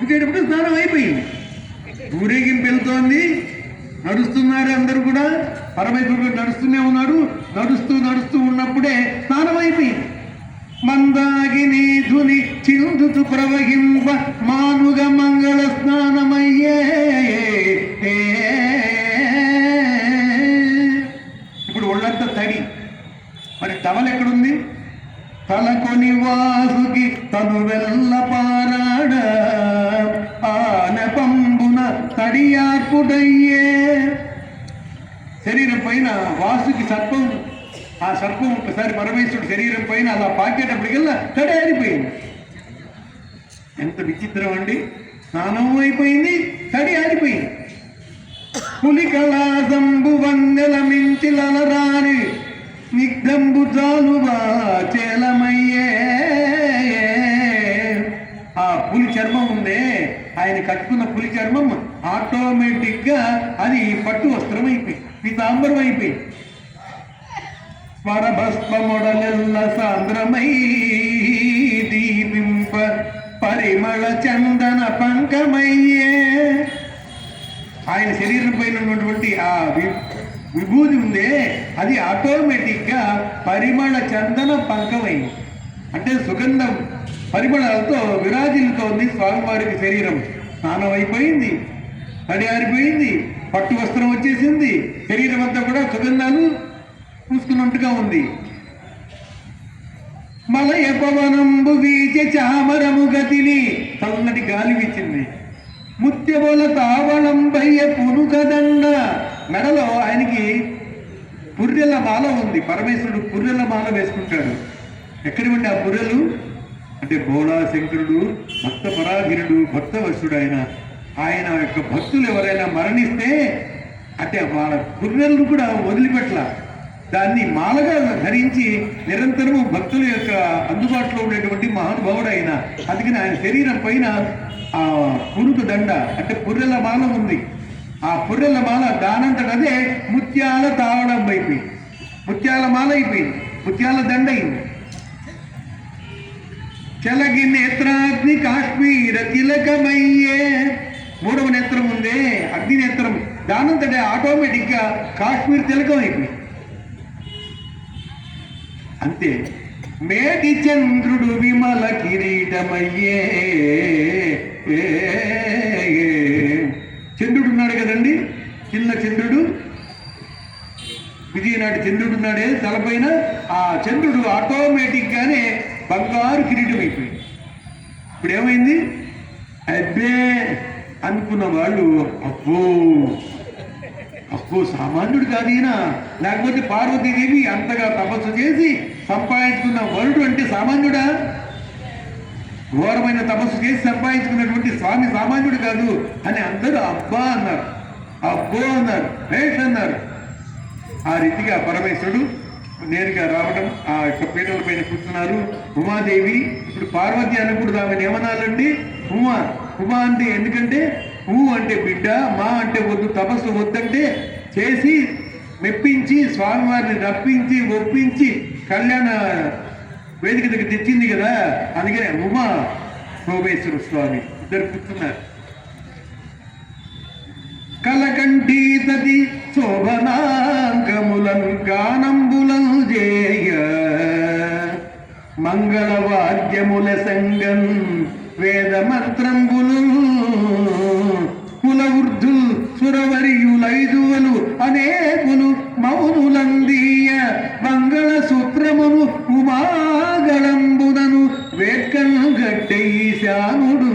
ఇంకేటప్పుడు స్నానం అయిపోయింది. ఊరేగింపు వెళ్తోంది నడుస్తున్నారు అందరూ కూడా. పరమేశ్వరుడు నడుస్తూనే ఉన్నాడు నడుస్తూ నడుస్తూ ఉన్నప్పుడే స్నానం అయిపోయింది. మందాగిని ధుని చిందుతు ప్రవహింప మానుగ మంగళ స్నానమయ్యే. ఇప్పుడు ఒళ్ళంతా తడి. మరి టవల్ ఎక్కడుంది? తలకొని వాసుకి తను వెళ్ళ పారాడా. సర్పుడయ్యే శరీరం పైన వాసుకి సర్పం ఆ సర్పం ఒకసారి పరమేశ్వరుడు శరీరం పైన అలా పాకేటప్పటికల్లా తడారిపోయింది. ఎంత విచిత్రం అండి. స్నానం అయిపోయింది తడి ఆరిపోయింది. పులి వందల మించి మించిలరాని నిగ్ధంబు చాలువా చేలమయ్యే. పులి చర్మం ఉందే. ఆయన కట్టుకున్న పులి చర్మం ఆటోమేటిక్గా అది పట్టు వస్త్రం అయిపోయి పీతాంబరం అయిపోయి పరభస్మొడలెల్ల సాంద్రమై దీపింప పరిమళ చందన పంకమయ్యే. ఆయన శరీరం పైన ఉన్నటువంటి ఆ విభూతి ఉందే. అది ఆటోమేటిక్గా పరిమళ చందన పంకమైంది అంటే సుగంధం. పరిమళాలతో విరాజిల్లుతోంది స్వామివారికి శరీరం. స్నానం అయిపోయింది. తడి ఆరిపోయింది. పట్టు వస్త్రం వచ్చేసింది. శరీరం అంతా కూడా సుగంధాలు పూసుకున్నట్టుగా ఉంది. మలయ పవనంబు వీచే చామరము గతిని చల్లటి గాలి వీచింది. ముత్యముల తావళంబయ్య పునుకదండ మెడలో ఆయనకి పుర్రెల మాల ఉంది. పరమేశ్వరుడు పుర్రెల మాల వేసుకుంటాడు. ఎక్కడి ఉండి ఆ పుర్రెలు? అంటే భోళాశంకరుడు భక్త పరాగిరుడు భక్తవశుడు ఆయన ఆయన యొక్క భక్తులు ఎవరైనా మరణిస్తే అంటే వాళ్ళ గుర్రెలను కూడా వదిలిపెట్ల. దాన్ని మాలగా ధరించి నిరంతరము భక్తుల యొక్క అందుబాటులో ఉండేటువంటి మహానుభావుడు ఆయన అందుకని ఆయన శరీరం పైన ఆ కురుకు దండ అంటే పుర్రెల మాల ఉంది. ఆ పుర్రెల మాల దానంతటదే ముత్యాల తావడం అయిపోయింది. ముత్యాల మాల అయిపోయింది. ముత్యాల దండ అయింది. చలగి నేత్రాగ్ని కాశ్మీర తిలకమయ్యే. మూడవ నేత్రం ఉందే అగ్ని నేత్రం. దానంతటే ఆటోమేటిక్గా కాశ్మీర్ తిలకం అయిపోయింది. అంతే. మేటి చంద్రుడు విమల కిరీటమయ్యే. ఏ, చంద్రుడు ఉన్నాడు కదండి? చిన్న చంద్రుడు. విజయనాటి చంద్రుడు ఉన్నాడే తలపైన. ఆ చంద్రుడు ఆటోమేటిక్గానే బంగారు కిరీటం అయిపోయింది. ఇప్పుడు ఏమైంది అబ్బే అనుకున్న వాళ్ళు అబ్బో అబ్బో సామాన్యుడు కాదు ఈయన లేకపోతే పార్వతీదేవి అంతగా తపస్సు చేసి సంపాదించుకున్న వరుడు అంటే సామాన్యుడా? ఘోరమైన తపస్సు చేసి సంపాదించుకున్నటువంటి స్వామి సామాన్యుడు కాదు అని అందరూ అబ్బా అన్నారు. అబ్బో అన్నారు భేష్ అన్నారు. ఆ రీతిగా పరమేశ్వరుడు నేరుగా రావడం ఆ యొక్క పీటల పైన కూర్చున్నారు. ఉమాదేవి ఇప్పుడు పార్వతి అనకూడదు దాని ఏమనాలండి ఉమా ఉమా అంటే ఎందుకంటే ఊ అంటే బిడ్డ మా అంటే వద్దు తపస్సు వద్దంటే చేసి మెప్పించి స్వామివారిని రప్పించి ఒప్పించి కళ్యాణ వేదిక దగ్గర తెచ్చింది కదా. అందుకనే ఉమా సోమేశ్వర స్వామి ఇద్దరు కూర్చున్నారు. కలకంఠీ తది శోభనా మంగళవాద్యముల సంగం వేద మంత్రంబులు కుల వృద్ధుల్ సురవరియులైదువలు అనేకులు మౌనులందీయ మంగళ సూత్రమును ఉమాగళంబునను వేట్కల్ గట్టేశానుడు